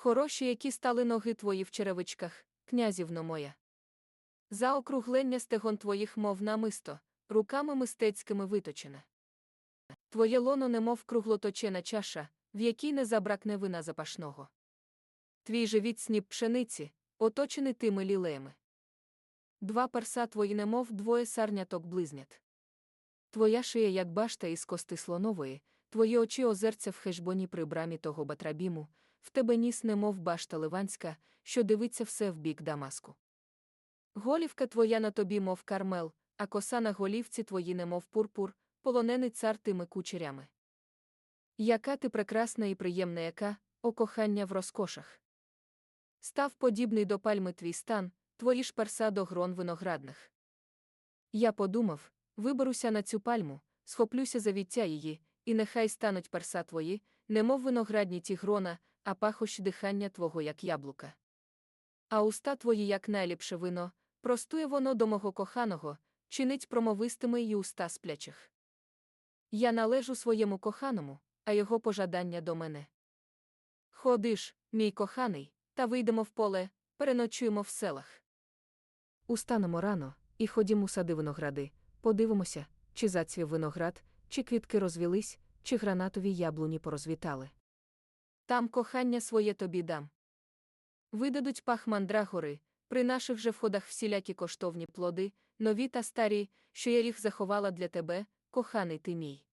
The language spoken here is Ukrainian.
Хороші, які стали ноги твої в черевичках, князівно моя. Заокруглення стегон твоїх, мов намисто, руками мистецькими виточене. Твоє лоно немов круглоточена чаша, в якій не забракне вина запашного. Твій живіт сніп пшениці, оточений тими лілеями. Два перса твої, немов двоє сарняток близнят. Твоя шия, як башта із кости слонової, твої очі озерця в хешбоні при брамі того батрабіму, в тебе ніс, немов башта ливанська, що дивиться все в бік Дамаску. Голівка твоя на тобі, мов кармел, а коса на голівці твої, немов пурпур, полонений цар тими кучерями. Яка ти прекрасна і приємна, яка, о кохання в розкошах. Став подібний до пальми твій стан, твої ж перса до грон виноградних. Я подумав, виберуся на цю пальму, схоплюся за віття її, і нехай стануть перса твої, немов виноградні ті грона, а пахощ дихання твого, як яблука. А уста твої, як найліпше вино, простує воно до мого коханого, чинить промовистими й уста сплячих. Я належу своєму коханому, а його пожадання до мене. Ходиш, мій коханий, та вийдемо в поле, переночуємо в селах. Устанемо рано, і ходімо у сади виногради, подивимося, чи зацвів виноград, чи квітки розвілись, чи гранатові яблуні порозвітали. Там кохання своє тобі дам. Видадуть пах мандрагори, при наших же входах всілякі коштовні плоди, нові та старі, що я їх заховала для тебе, коханий ти мій.